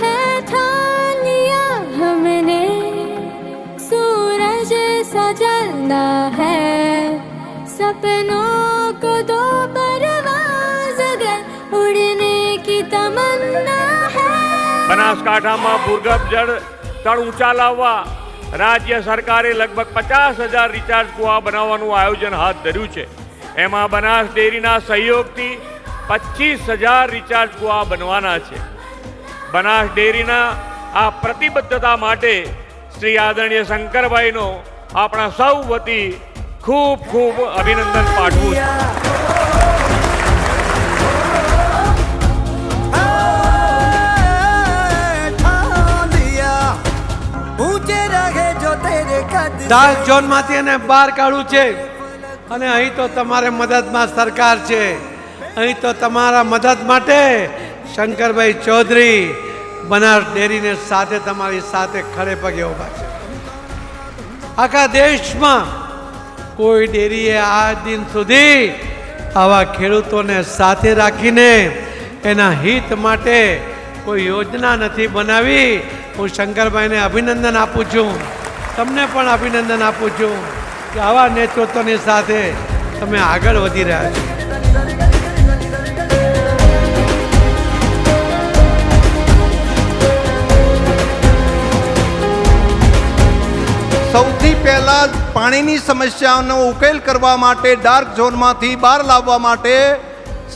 है ठान लिया हमने सूरज सा जलना है सपनों को दो परवाज अगर उड़ने की तमन्ना है બનાસકાંઠામાં ભૂગર્ભ જળ તળ ઊંચા લાવવા રાજ્ય સરકારે લગભગ પચાસ હજાર રિચાર્જ કુવા બનાવવાનું આયોજન હાથ ધર્યું છે. એમાં બનાસ ડેરીના સહયોગથી પચીસ હજાર રિચાર્જ કુવા બનવાના છે. બનાસ ડેરીના આ પ્રતિબદ્ધતા માટે શ્રી આદરણીય શંકરભાઈનો આપણા સૌ વતી ખૂબ ખૂબ અભિનંદન પાઠવું છું. ડાર્ક ઝોનમાંથી એને બહાર કાઢવું છે. અને અહીં તો તમારે મદદમાં સરકાર છે. અહીં તો તમારા મદદ માટે શંકરભાઈ ચૌધરી બનાસ ડેરીને સાથે તમારી સાથે ખડે પગે ઊભા છે. આખા દેશમાં કોઈ ડેરીએ આ દિન સુધી આવા ખેડૂતોને સાથે રાખીને એના હિત માટે કોઈ યોજના નથી બનાવી. હું શંકરભાઈને અભિનંદન આપું છું. તમને પણ અભિનંદન આપું છું કે આવા નેતૃત્વની સાથે તમે આગળ વધી રહ્યા છો. સૌથી પહેલા પાણીની સમસ્યાનો ઉકેલ કરવા માટે ડાર્ક ઝોનમાંથી બહાર લાવવા માટે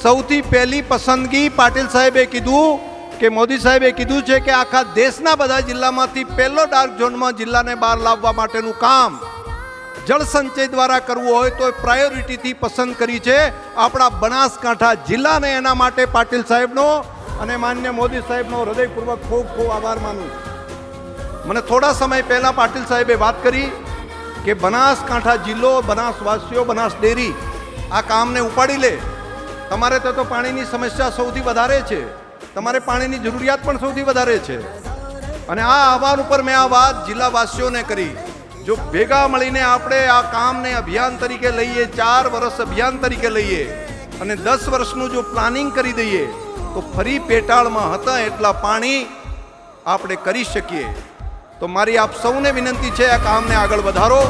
સૌથી પહેલી પસંદગી પાટીલ સાહેબે કીધું કે મોદી સાહેબે કીધું છે કે આખા દેશના બધા જિલ્લામાંથી પહેલો ડાર્ક ઝોનમાં જિલ્લાને બહાર લાવવા માટેનું કામ જળસંચય દ્વારા કરવું હોય તો પ્રાયોરિટીથી પસંદ કરી છે આપણા બનાસકાંઠા જિલ્લાને એના માટે પાટીલ સાહેબનો અને માન્ય મોદી સાહેબનો હૃદયપૂર્વક ખૂબ ખૂબ આભાર માનું મને થોડા સમય પહેલાં પાટીલ સાહેબે વાત કરી કે બનાસકાંઠા જિલ્લો, બનાસવાસીઓ, બનાસ ડેરી આ કામને ઉપાડી લે. તમારે તો પાણીની સમસ્યા સૌથી વધારે છે. તમારે પાણીની જરૂરિયાત પણ સૌથી વધારે છે. અને આ આહવાન ઉપર મેં આ વાત જિલ્લાવાસીઓને કરી. જો ભેગા મળીને આપણે આ કામને અભિયાન તરીકે લઈએ, ચાર વર્ષ અભિયાન તરીકે લઈએ અને દસ વર્ષનું જો પ્લાનિંગ કરી દઈએ, તો ફરી પેટાળમાં હતા એટલા પાણી આપણે કરી શકીએ. તો મારી આપ સૌને વિનંતી છે આ કામને આગળ વધારો.